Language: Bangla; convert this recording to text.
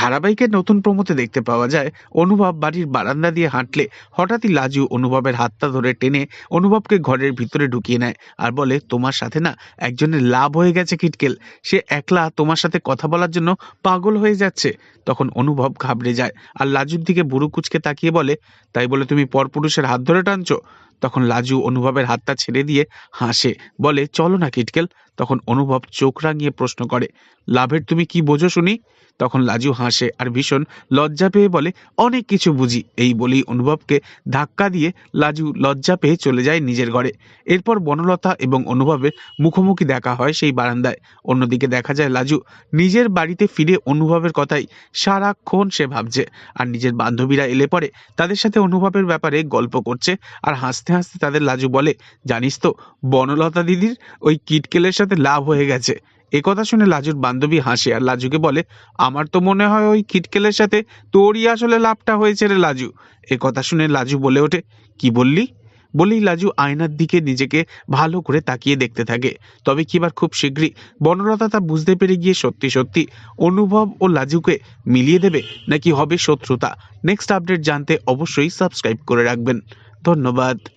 ধারাবাহিকের নতুন প্রমোতে দেখতে পাওয়া যায়, অনুভব বাড়ির বারান্দা দিয়ে হাঁটলে হঠাৎই লাজু অনুভবের হাতটা ধরে টেনে অনুভবকে ঘরের ভিতরে ঢুকিয়ে নেয় আর বলে, তোমার সাথে না একজনের লাভ হয়ে গেছে কিটকেল সে একলা তোমার সাথে কথা বলার জন্য পাগল হয়ে যাচ্ছে। তখন অনুভব ঘাবড়ে যায় আর লাজুর দিকে বুড়ো কুচকে তাকিয়ে বলে, তাই বলে তুমি পরপুরুষের হাত ধরে টানছো? তখন লাজু অনুভবের হাতটা ছেড়ে দিয়ে হাসে। বলে, চলো না কিটকেল। তখন অনুভব চোখ রাঙিয়ে প্রশ্ন করে, লাভের তুমি কি বোঝো শুনি? তখন লাজু হাসে আর ভীষণ লজ্জা পেয়ে বলে, অনেক কিছু বুঝি। এই বলেই অনুভবকে ধাক্কা দিয়ে লাজু লজ্জা পেয়ে চলে যায় নিজের ঘরে। এরপর বনলতা এবং অনুভবের মুখোমুখি দেখা হয় সেই বারান্দায়। অন্যদিকে দেখা যায় লাজু নিজের বাড়িতে ফিরে অনুভবের কথাই সারাক্ষণ সে ভাবছে। আর নিজের বান্ধবীরা এলে পরে তাদের সাথে অনুভবের ব্যাপারে গল্প করছে আর হাসতে হাসতে হাসতে তাদের লাজু বলে। জানিস তো, বনলতা দিদির ওই কিটকেলের সাথে লাভ হয়ে গেছে। এ কথা শুনে লাজুর বান্ধবী হাসে আর লাজুকে বলে, আমার তো মনে হয় ওই কিটকেলের সাথে তোরই আসলে লাভটা হয়েছে রে লাজু। এ কথা শুনে লাজু বলে ওঠে, কি বললি? বলেই লাজু আয়নার দিকে নিজেকে ভালো করে তাকিয়ে দেখতে থাকে। তবে কি এবার খুব শীঘ্রই বনলতা তা বুঝতে পেরে গিয়ে সত্যি সত্যি অনুভব ও লাজুকে মিলিয়ে দেবে নাকি হবে শত্রুতা? নেক্সট আপডেট জানতে অবশ্যই সাবস্ক্রাইব করে রাখবেন। ধন্যবাদ।